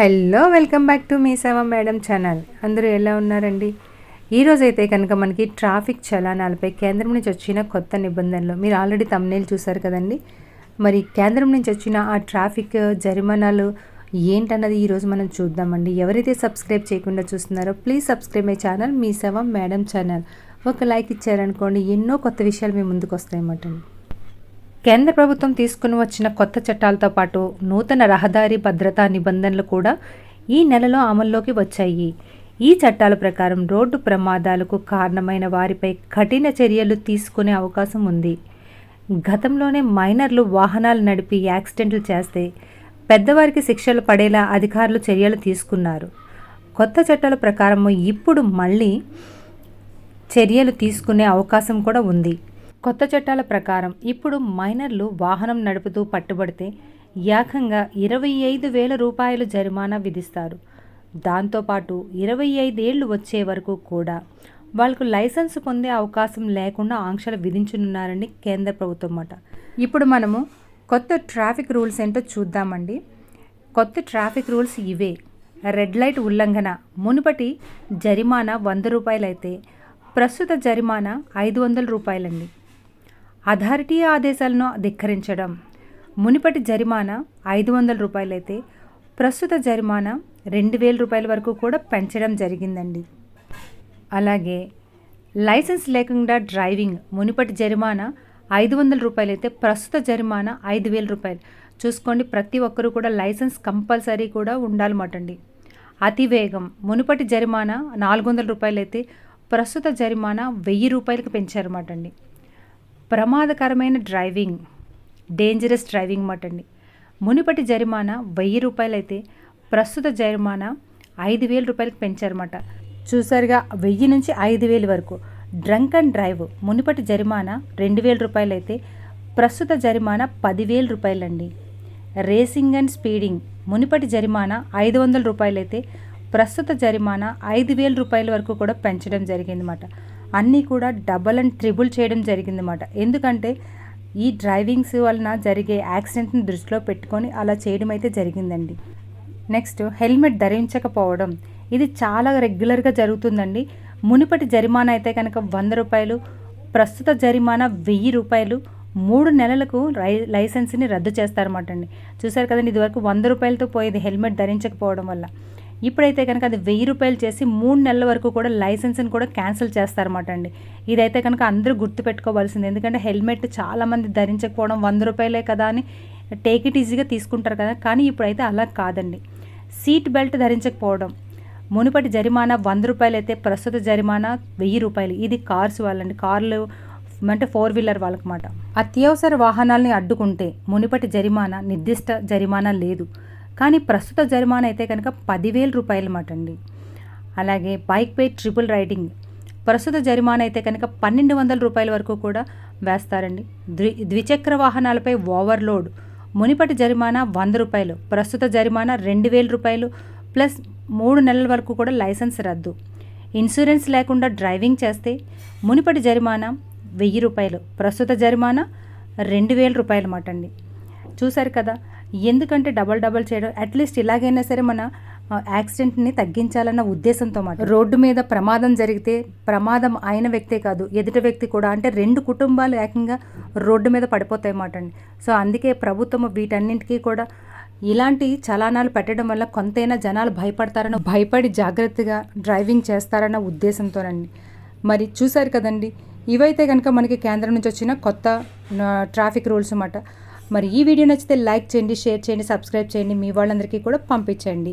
Hello welcome back to మీ సేవ madam channel. అందరూ ఎలా ఉన్నారండి? ఈరోజైతే కనుక మనకి ట్రాఫిక్ చలానాలపై కేంద్రం నుంచి వచ్చిన కొత్త నిబంధనలు మీరు ఆల్రెడీ తమ్నేలు చూసారు కదండి? మరి కేంద్రం నుంచి వచ్చిన ఆ ట్రాఫిక్ జరిమానాలు ఏంటన్నది ఈరోజు మనం చూద్దామండి. ఎవరైతే సబ్స్క్రైబ్ చేయకుండా చూస్తున్నారో ప్లీజ్ సబ్స్క్రైబ్ మై ఛానల్ మీ సేవ మేడం ఛానల్. ఒక లైక్ ఇచ్చారనుకోండి ఎన్నో కొత్త విషయాలు మీ ముందుకు వస్తాయన్నమాట కేంద్ర ప్రభుత్వం తీసుకుని వచ్చిన కొత్త చట్టాలతో పాటు నూతన రహదారి భద్రతా నిబంధనలు కూడా ఈ నెలలో అమల్లోకి వచ్చాయి. ఈ చట్టాల ప్రకారం రోడ్డు ప్రమాదాలకు కారణమైన వారిపై కఠిన చర్యలు తీసుకునే అవకాశం ఉంది. గతంలోనే మైనర్లు వాహనాలు నడిపి యాక్సిడెంట్లు చేస్తే పెద్దవారికి శిక్షలు పడేలా అధికారులు చర్యలు తీసుకున్నారు. కొత్త చట్టాల ప్రకారం ఇప్పుడు మళ్ళీ చర్యలు తీసుకునే అవకాశం కూడా ఉంది. కొత్త చట్టాల ప్రకారం ఇప్పుడు మైనర్లు వాహనం నడుపుతూ పట్టుబడితే ఏకంగా ఇరవై ఐదు వేల రూపాయలు జరిమానా విధిస్తారు. దాంతోపాటు ఇరవై ఐదేళ్ళు వచ్చే వరకు కూడా వాళ్ళకు లైసెన్స్ పొందే అవకాశం లేకుండా ఆంక్షలు విధించనున్నారని కేంద్ర ప్రభుత్వం మాట. ఇప్పుడు మనము కొత్త ట్రాఫిక్ రూల్స్ ఏంటో చూద్దామండి. కొత్త ట్రాఫిక్ రూల్స్ ఇవే. రెడ్ లైట్ ఉల్లంఘన మునుపటి జరిమానా వంద రూపాయలైతే ప్రస్తుత జరిమానా ఐదు వందల రూపాయలండి. అథారిటీ ఆదేశాలను ధిక్కరించడం. మునిపటి జరిమానా ఐదు వందల రూపాయలైతే ప్రస్తుత జరిమానా రెండు వేల రూపాయల వరకు కూడా పెంచడం జరిగిందండి. అలాగే లైసెన్స్ లేకుండా డ్రైవింగ్ మునిపటి జరిమానా ఐదు వందల రూపాయలైతే ప్రస్తుత జరిమానా ఐదు వేల రూపాయలు. చూసుకోండి ప్రతి ఒక్కరూ కూడా లైసెన్స్ కంపల్సరీ కూడా ఉండాలన్నమాటండి. అతివేగం మునుపటి జరిమానా నాలుగు వందల రూపాయలైతే ప్రస్తుత జరిమానా వెయ్యి రూపాయలకు పెంచారన్నమాట అండి ప్రమాదకరమైన డ్రైవింగ్ డేంజరస్ డ్రైవింగ్ మాట అండి మునిపటి జరిమానా వెయ్యి రూపాయలైతే ప్రస్తుత జరిమానా ఐదు వేల రూపాయలకు పెంచారన్నమాట. చూసారుగా వెయ్యి నుంచి ఐదు వేలు వరకు. డ్రంక్ అండ్ డ్రైవ్ మునిపటి జరిమానా రెండు వేల రూపాయలైతే ప్రస్తుత జరిమానా పదివేల రూపాయలండి. రేసింగ్ అండ్ స్పీడింగ్ మునిపటి జరిమానా ఐదు వందల రూపాయలైతే ప్రస్తుత జరిమానా ఐదు వేల రూపాయల వరకు కూడా పెంచడం జరిగిందన్నమాట. అన్నీ కూడా డబల్ అండ్ ట్రిబుల్ చేయడం జరిగిందన్నమాట. ఎందుకంటే ఈ డ్రైవింగ్స్ వలన జరిగే యాక్సిడెంట్ని దృష్టిలో పెట్టుకొని అలా చేయడం అయితే జరిగిందండి. నెక్స్ట్ హెల్మెట్ ధరించకపోవడం. ఇది చాలా రెగ్యులర్గా జరుగుతుందండి. మునిపటి జరిమానా అయితే కనుక వంద రూపాయలు ప్రస్తుత జరిమానా వెయ్యి రూపాయలు మూడు నెలలకు రై లైసెన్స్ని రద్దు చేస్తారన్నమాట అండి చూసారు కదండి ఇదివరకు వంద రూపాయలతో పోయేది హెల్మెట్ ధరించకపోవడం వల్ల. ఇప్పుడైతే కనుక అది వెయ్యి రూపాయలు చేసి మూడు నెలల వరకు కూడా లైసెన్స్ని కూడా క్యాన్సిల్ చేస్తారన్నమాట అండి ఇదైతే కనుక అందరూ గుర్తుపెట్టుకోవాల్సింది. ఎందుకంటే హెల్మెట్ చాలామంది ధరించకపోవడం వంద రూపాయలే కదా అని టేక్ ఇట్ ఈజీగా తీసుకుంటారు కదా. కానీ ఇప్పుడైతే అలా కాదండి. సీట్ బెల్ట్ ధరించకపోవడం మునుపటి జరిమానా వంద రూపాయలు అయితే ప్రస్తుత జరిమానా వెయ్యి రూపాయలు. ఇది కార్స్ వాళ్ళండి. కార్లు అంటే ఫోర్ వీలర్ వాళ్ళకమాట. అత్యవసర వాహనాల్ని అడ్డుకుంటే మునుపటి జరిమానా నిర్దిష్ట జరిమానా లేదు. కానీ ప్రస్తుత జరిమానా అయితే కనుక పదివేల రూపాయలు మాట అండి. అలాగే బైక్ పై ట్రిపుల్ రైడింగ్ ప్రస్తుత జరిమానా అయితే కనుక పన్నెండు వందల రూపాయల వరకు కూడా వేస్తారండి. ద్వి ద్విచక్ర వాహనాలపై ఓవర్లోడ్ మునిపటి జరిమానా వంద రూపాయలు ప్రస్తుత జరిమానా రెండు వేల రూపాయలు ప్లస్ మూడు నెలల వరకు కూడా లైసెన్స్ రద్దు. ఇన్సూరెన్స్ లేకుండా డ్రైవింగ్ చేస్తే మునిపటి జరిమానా వెయ్యి రూపాయలు ప్రస్తుత జరిమానా రెండు వేల రూపాయలు మాట అండి. చూశారు కదా ఎందుకంటే డబల్ డబల్ చేయడం అట్లీస్ట్ ఇలాగైనా సరే మన యాక్సిడెంట్ని తగ్గించాలన్న ఉద్దేశంతో మాట రోడ్డు మీద ప్రమాదం జరిగితే ప్రమాదం అయిన వ్యక్తే కాదు ఎదుటి వ్యక్తి కూడా అంటే రెండు కుటుంబాలు ఏకంగా రోడ్డు మీద పడిపోతాయి మాట అండి. సో అందుకే ప్రభుత్వం వీటన్నింటికీ కూడా ఇలాంటి చలానాలు పెట్టడం వల్ల కొంతైనా జనాలు భయపడతారన్న భయపడి జాగ్రత్తగా డ్రైవింగ్ చేస్తారన్న ఉద్దేశంతోనండి. మరి చూశారు కదండి ఇవైతే కనుక మనకి కేంద్రం నుంచి వచ్చిన కొత్త ట్రాఫిక్ రూల్స్ అన్నమాట మరి ఈ వీడియో నచ్చితే లైక్ చేయండి షేర్ చేయండి సబ్స్క్రైబ్ చేయండి. మీ వాళ్ళందరికీ కూడా పంపించండి.